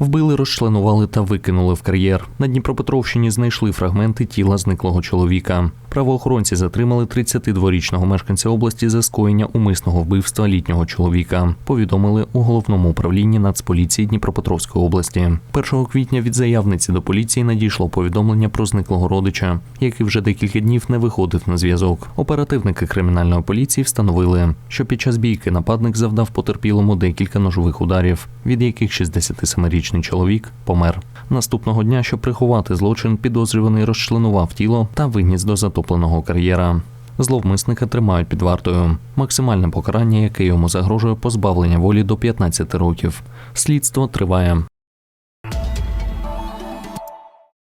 Вбили, розчленували та викинули в кар'єр. На Дніпропетровщині знайшли фрагменти тіла зниклого чоловіка. Правоохоронці затримали 32-річного мешканця області за скоєння умисного вбивства літнього чоловіка. Повідомили у головному управлінні Нацполіції Дніпропетровської області. 1 квітня від заявниці до поліції надійшло повідомлення про зниклого родича, який вже декілька днів не виходив на зв'язок. Оперативники кримінальної поліції встановили, що під час бійки нападник завдав потерпілому декілька ножових ударів, від яких 67-річний чоловік помер. Наступного дня, щоб приховати злочин, підозрюваний розчленував тіло та виніс до затопленого кар'єра. Зловмисника тримають під вартою. Максимальне покарання, яке йому загрожує позбавлення волі до 15 років. Слідство триває.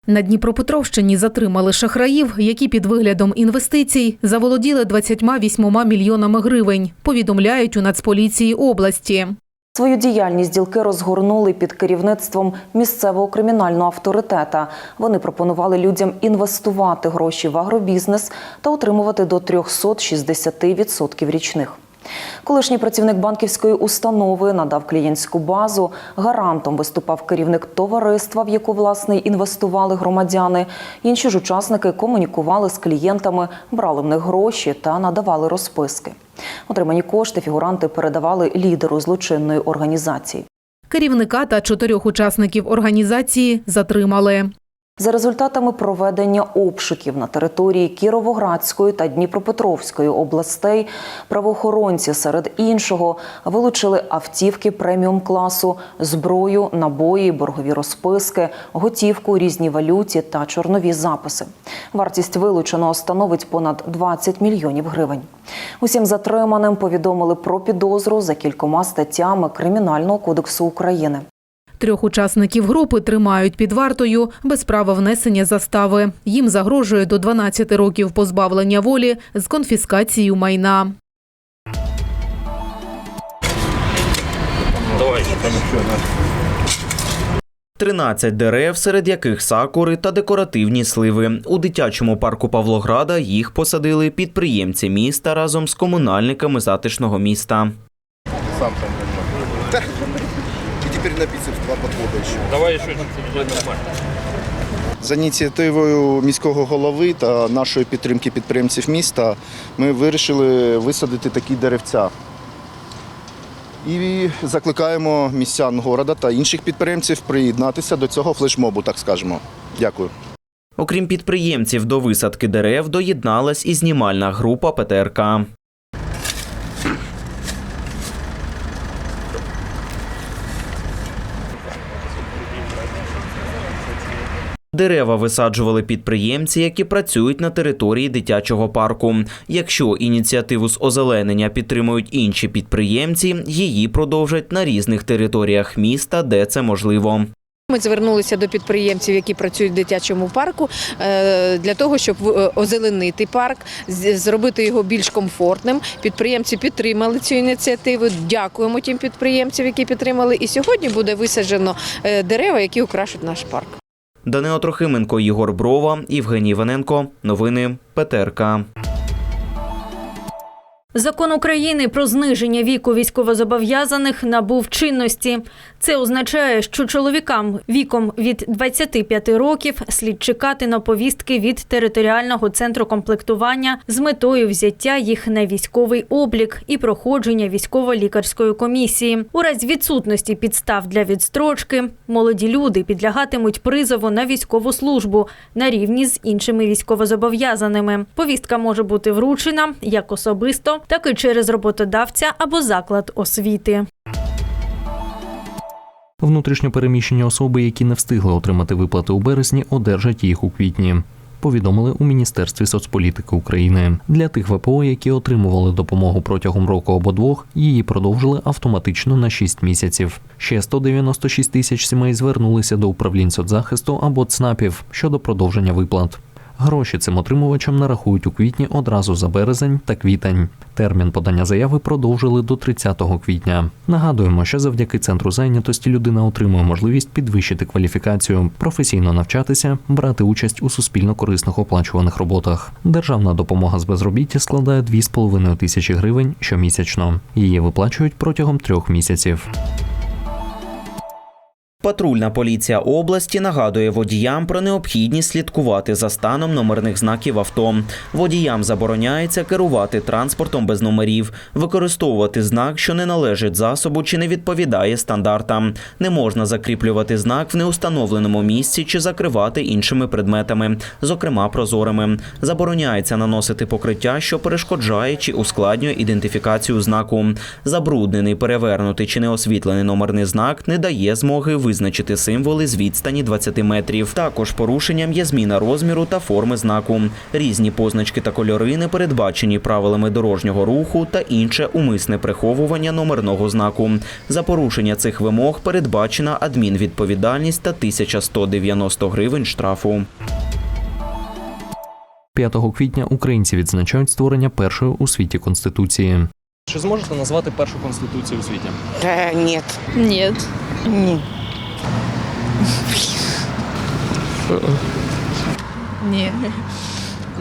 На Дніпропетровщині затримали шахраїв, які під виглядом інвестицій заволоділи 28 мільйонами гривень. Повідомляють у Нацполіції області. Свою діяльність ділки розгорнули під керівництвом місцевого кримінального авторитета. Вони пропонували людям інвестувати гроші в агробізнес та отримувати до 360% річних. Колишній працівник банківської установи надав клієнтську базу. Гарантом виступав керівник товариства, в яку власне інвестували громадяни. Інші ж учасники комунікували з клієнтами, брали в них гроші та надавали розписки. Отримані кошти фігуранти передавали лідеру злочинної організації. Керівника та чотирьох учасників організації затримали. За результатами проведення обшуків на території Кіровоградської та Дніпропетровської областей правоохоронці серед іншого вилучили автівки преміум класу, зброю, набої, боргові розписки, готівку, різні валюті та чорнові записи. Вартість вилученого становить понад 20 мільйонів гривень. Усім затриманим повідомили про підозру за кількома статтями Кримінального кодексу України. Трьох учасників групи тримають під вартою без права внесення застави. Їм загрожує до 12 років позбавлення волі з конфіскацією майна. 13 дерев, серед яких сакури та декоративні сливи. У дитячому парку Павлограда їх посадили підприємці міста разом з комунальниками затишного міста. Сам там Давай еще чуть-чуть нормально. За ініціативою міського голови та нашої підтримки підприємців міста ми вирішили висадити такі деревця. І закликаємо містян города та інших підприємців приєднатися до цього флешмобу, так скажемо. Дякую. Окрім підприємців, до висадки дерев доєдналась і знімальна група ПТРК. Дерева висаджували підприємці, які працюють на території дитячого парку. Якщо ініціативу з озеленення підтримують інші підприємці, її продовжать на різних територіях міста, де це можливо. Ми звернулися до підприємців, які працюють в дитячому парку, е, для того, щоб е, озеленити парк, зробити його більш комфортним. Підприємці підтримали цю ініціативу. Дякуємо тим підприємцям, які підтримали. І сьогодні буде висаджено е, дерева, які украшать наш парк. Данило Трохименко, Єгор Брова, Євгеній Іваненко. Новини ПТРК. Закон України про зниження віку військовозобов'язаних набув чинності. Це означає, що чоловікам віком від 25 років слід чекати на повістки від територіального центру комплектування з метою взяття їх на військовий облік і проходження військово-лікарської комісії. У разі відсутності підстав для відстрочки молоді люди підлягатимуть призову на військову службу на рівні з іншими військовозобов'язаними. Повістка може бути вручена як особисто, так і через роботодавця або заклад освіти. Внутрішньо переміщені особи, які не встигли отримати виплати у березні, одержать їх у квітні. Повідомили у Міністерстві соцполітики України для тих ВПО, які отримували допомогу протягом року або двох, її продовжили автоматично на 6 місяців. Ще 196 тисяч сімей звернулися до управлінь соцзахисту або ЦНАПів щодо продовження виплат. Гроші цим отримувачам нарахують у квітні одразу за березень та квітень. Термін подання заяви продовжили до 30 квітня. Нагадуємо, що завдяки центру зайнятості людина отримує можливість підвищити кваліфікацію, професійно навчатися, брати участь у суспільно корисних оплачуваних роботах. Державна допомога з безробіття складає 2,5 тисячі гривень щомісячно. Її виплачують протягом трьох місяців. Патрульна поліція області нагадує водіям про необхідність слідкувати за станом номерних знаків авто. Водіям забороняється керувати транспортом без номерів, використовувати знак, що не належить засобу чи не відповідає стандартам. Не можна закріплювати знак в неустановленому місці чи закривати іншими предметами, зокрема прозорими. Забороняється наносити покриття, що перешкоджає чи ускладнює ідентифікацію знаку. Забруднений, перевернутий чи неосвітлений номерний знак не дає змоги визначити символи з відстані 20 метрів. Також порушенням є зміна розміру та форми знаку. Різні позначки та кольори не передбачені правилами дорожнього руху та інше умисне приховування номерного знаку. За порушення цих вимог передбачена адмінвідповідальність та 1190 гривень штрафу. 5 квітня українці відзначають створення першої у світі конституції. Чи зможете назвати першу конституцію у світі? Э, нет. Нет. Не. Ні.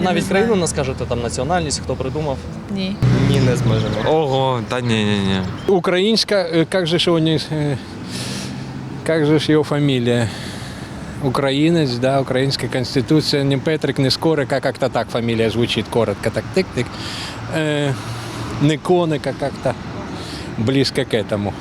Навіть країну не скажете там національність, хто придумав? Ні. Ні, не зможемо. Ого, да не-не-не. Украинская, э, как же ж его не, э, как же ж его фамилия? Украинец, да, украинская конституция, не Петрик, не Скорик, а как-то так фамилия звучит коротко, так тык-тык. Э, не Коника как-то близко к этому.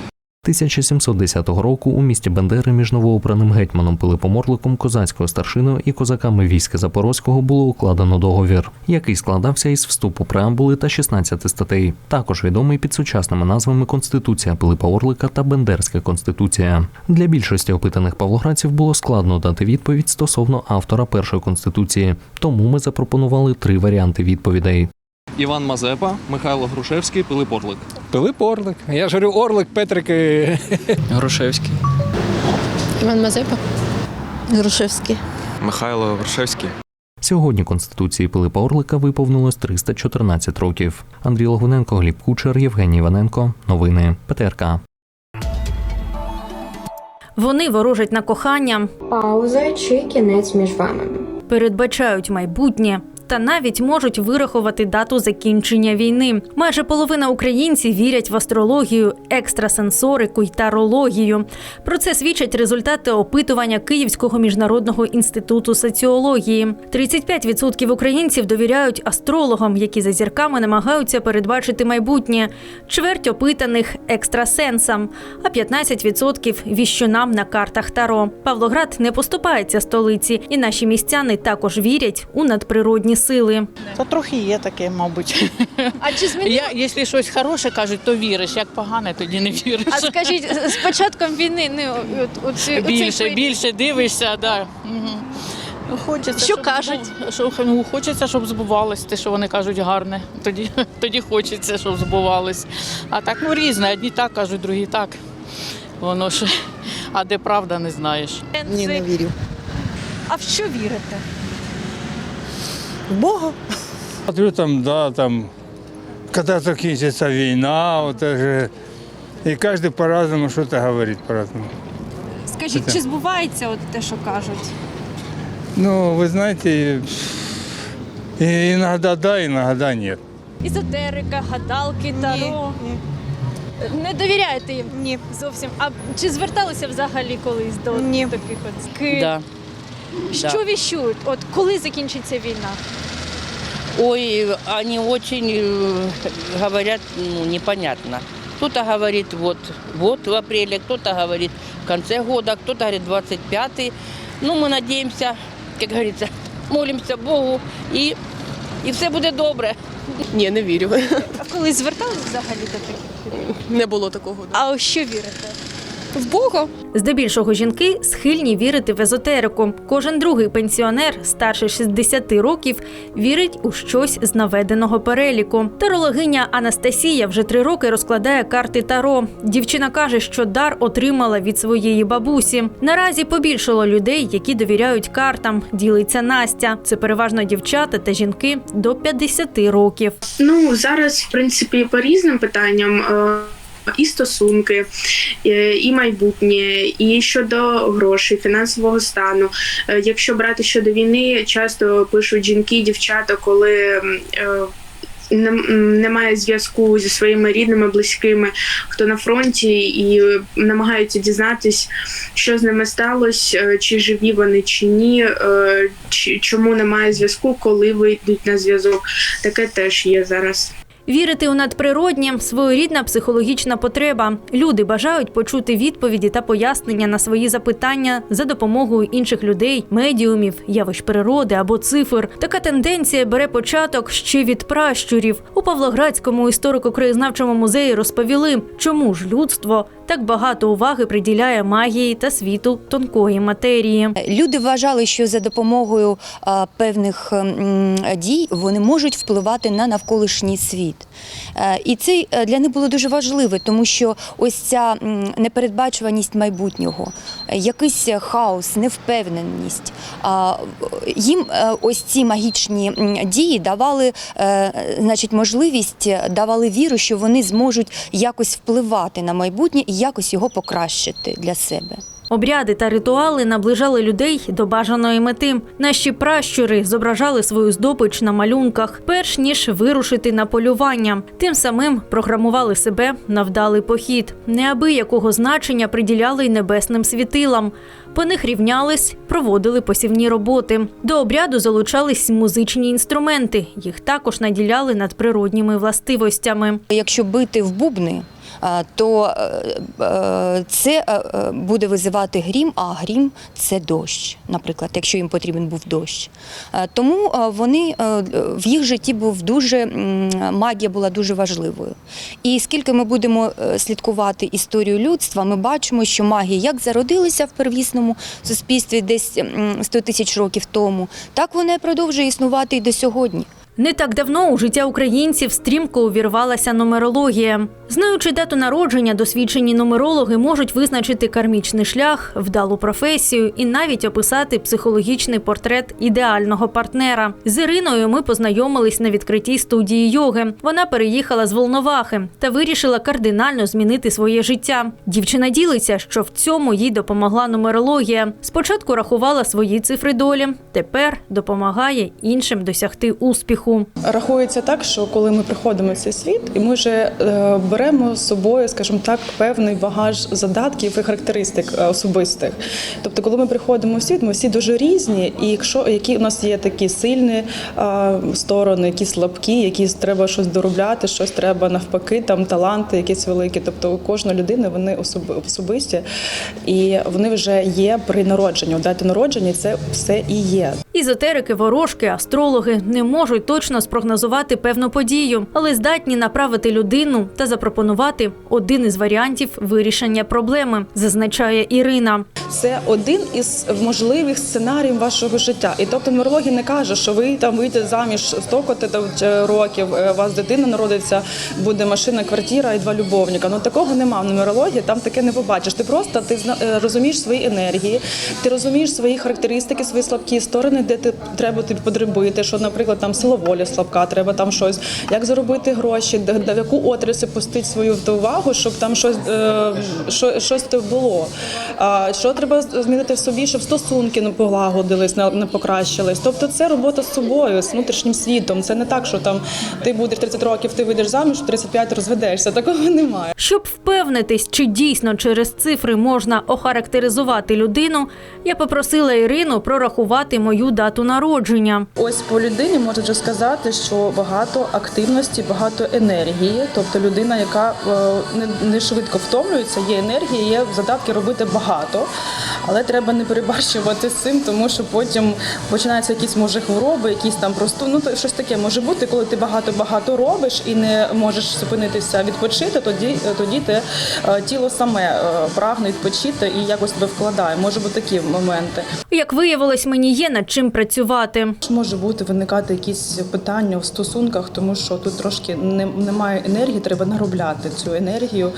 1710 року у місті Бендери між новообраним гетьманом Пилипом Орликом, козацькою старшиною і козаками війська Запорозького було укладено договір, який складався із вступу преамбули та 16 статей. Також відомий під сучасними назвами Конституція Пилипа Орлика та Бендерська конституція. Для більшості опитаних павлоградців було складно дати відповідь стосовно автора першої конституції, тому ми запропонували три варіанти відповідей. Іван Мазепа, Михайло Грушевський, Пилип Орлик. Пилип Орлик. Я ж говорю, Орлик, Петрик. э, Грушевський. Іван Мазепа. Грушевський. Михайло Грушевський. Сьогодні Конституції Пилипа Орлика виповнилось 314 років. Андрій Логвиненко, Гліб Кучер, Євгеній Іваненко. Новини ПТРК. Вони ворожать на кохання, Пауза чи кінець між вами. передбачають майбутнє. Та навіть можуть вирахувати дату закінчення війни. Майже половина українців вірять в астрологію, екстрасенсорику й тарологію. Про це свідчать результати опитування Київського міжнародного інституту соціології. 35% українців довіряють астрологам, які за зірками намагаються передбачити майбутнє. Чверть опитаних екстрасенсам, а 15% віщунам на картах Таро. Павлоград не поступається столиці, і наші містяни також вірять у надприродні сили. Та трохи є таке, мабуть. А чи змінило? Я, якщо щось хороше кажуть, то віриш. Як погане, тоді не віриш. А скажіть, з початком війни ну, от, от, ці- більше, період- більше дивишся, да. Угу. Хочеться, Що щоб кажуть? Що, ну, хочеться, щоб збувалось те, що вони кажуть гарне. Тоді, тоді хочеться, щоб збувалось. А так ну різне. Одні так кажуть, другі так. Воно ж. А де правда, не знаєш. Ні, не вірю. А в що вірите? В Бога. Смотрю там, да, там, когда закінчиться війна, вот это же, и каждый по-разному что-то говорит по-разному. Скажіть, чи збувається от те, що кажуть? Ну, вы знаете, и иногда да, иногда нет. Езотерика, гадалки, таро. Не довіряєте їм? Ні. Зовсім. А чи зверталися взагалі колись до Ні. таких от ски? Да. Що да. віщують? От коли закінчиться війна? Ой, они очень э, говорят, ну, непонятно. Кто-то говорит вот, вот в апреле, кто-то говорит в конце года, кто-то говорит 25-й. Ну, мы надеемся, как говорится, молимся Богу, и, і все буде добре. Ні, не вірю. А коли зверталися взагалі до таких? Не було такого. А у що вірите? В Бога. Здебільшого жінки схильні вірити в езотерику. Кожен другий пенсіонер старше 60 років вірить у щось з наведеного переліку. Тарологиня Анастасія вже три роки розкладає карти Таро. Дівчина каже, що дар отримала від своєї бабусі. Наразі побільшало людей, які довіряють картам. Ділиться Настя. Це переважно дівчата та жінки до 50 років. Ну зараз, в принципі, по різним питанням. І стосунки, е, і майбутнє, і щодо грошей, фінансового стану. Е, Якщо брати щодо війни, часто пишуть жінки, дівчата, коли е, нем- немає зв'язку зі своїми рідними, близькими, хто на фронті, і намагаються дізнатись, що з ними сталося, чи живі вони, чи ні, чому немає зв'язку, коли вийдуть на зв'язок. Таке теж є зараз. Вірити у надприроднє – своєрідна психологічна потреба. Люди бажають почути відповіді та пояснення на свої запитання за допомогою інших людей, медіумів, явищ природи або цифр. Така тенденція бере початок ще від пращурів. У Павлоградському історико-краєзнавчому музеї розповіли, чому ж людство так багато уваги приділяє магії та світу тонкої матерії. Люди вважали, що за допомогою певних дій вони можуть впливати на навколишній світ. Е, І це е, для них було дуже важливо, тому що ось ця непередбачуваність майбутнього, якийсь хаос, невпевненість. Їм е, ось ці магічні дії давали значить, можливість, давали віру, що вони зможуть якось впливати на майбутнє і якось його покращити для себе. Обряди та ритуали наближали людей до бажаної мети. Наші пращури зображали свою здобич на малюнках, перш ніж вирушити на полювання. Тим самим програмували себе на вдалий похід. Неабиякого значення приділяли й небесним світилам. По них рівнялись, проводили посівні роботи. До обряду залучались музичні інструменти. Їх також наділяли надприродніми властивостями. Якщо бити в бубни, то е, е, це е, е, буде визивати грім, а грім це дощ, наприклад, якщо їм потрібен був дощ. Е, Тому е, вони е, в їх житті був дуже магія була дуже важливою. І скільки ми будемо е, слідкувати історію людства, ми бачимо, що магія як зародилася в первісному суспільстві десь м, 100 тисяч років тому, так вона і продовжує існувати і до сьогодні. Не так давно у життя українців стрімко увірвалася нумерологія. Знаючи дату народження, досвідчені нумерологи можуть визначити кармічний шлях, вдалу професію і навіть описати психологічний портрет ідеального партнера. З Іриною ми познайомились на відкритій студії йоги. Вона переїхала з Волновахи та вирішила кардинально змінити своє життя. Дівчина ділиться, що в цьому їй допомогла нумерологія. Спочатку рахувала свої цифри долі, тепер допомагає іншим досягти успіху. Рахується так, що коли ми приходимо в цей світ, і ми вже е, беремо з собою, скажімо так, певний багаж задатків і характеристик е, особистих. Тобто, коли ми приходимо в світ, ми всі дуже різні, і якщо які у нас є такі сильні е, сторони, які слабкі, які треба щось доробляти, щось треба навпаки, там таланти, якісь великі. Тобто у кожної людини вони особисті і вони вже є при народженні. У даті народження це все і є. Ізотерики, ворожки, астрологи не можуть точно спрогнозувати певну подію, але здатні направити людину та запропонувати один із варіантів вирішення проблеми, зазначає Ірина. Це один із можливих сценаріїв вашого життя. І тобто нумерологія не каже, що ви там вийдете заміж стокоти років, е, у вас дитина народиться, буде машина, квартира і два любовника. Ну такого нема в нумерології, там таке не побачиш. Ти просто ти е, розумієш свої енергії, ти розумієш свої характеристики, свої слабкі сторони, де ти треба тобі подребити, що, наприклад, там сила волі слабка, треба там щось, як заробити гроші, де, де в яку отрасль пустити свою увагу, щоб там щось, е, щось було. А, що треба змінити в собі, щоб стосунки не полагодились, не покращились. Тобто це робота з собою, з внутрішнім світом. Це не так, що там ти будеш 30 років, ти вийдеш заміж, в 35 розведешся. Такого немає. Щоб впевнитись, чи дійсно через цифри можна охарактеризувати людину, я попросила Ірину прорахувати мою дату народження. Ось по людині можна вже сказати, що багато активності, багато енергії. Тобто людина, яка е, не, швидко втомлюється, є енергія, є задатки робити багато, але треба не перебарщувати з цим, тому що потім починаються якісь може хвороби, якісь там просто ну щось таке може бути, коли ти багато багато робиш і не можеш зупинитися відпочити. Тоді тоді те е, тіло саме е, прагне відпочити і якось тебе вкладає. Може бути такі моменти. Як виявилось, мені є над чим працювати. Може бути виникати якісь питання в стосунках, тому що тут трошки не, немає енергії, треба наробляти цю енергію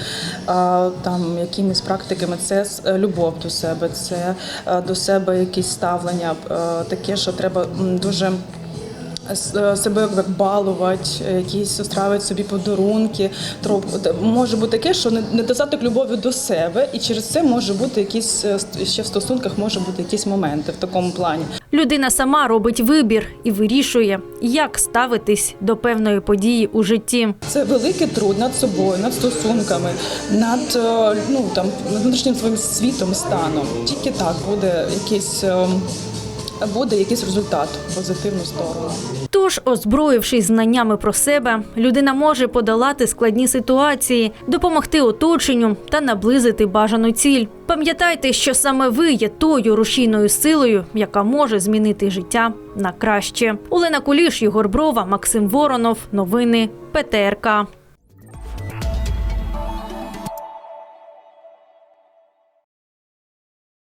там якимись практиками. Це е, любов до себе, це е, до себе якісь ставлення е, таке, що треба дуже. Е, себе як балувати, якісь устраювати собі подарунки. Може бути таке, що не- недостаток любові до себе, і через це може бути якісь е, ще в стосунках може бути якісь моменти в такому плані. Людина сама робить вибір і вирішує, як ставитись до певної події у житті. Це великий труд над собою, над стосунками, над е, ну там внутрішнім своїм світом, станом. Тільки так буде якийсь е, буде якийсь результат в позитивну сторону. Тож, озброївшись знаннями про себе, людина може подолати складні ситуації, допомогти оточенню та наблизити бажану ціль. Пам'ятайте, що саме ви є тою рушійною силою, яка може змінити життя на краще. Олена Куліш, Єгор Брова, Максим Воронов. Новини ПТРК.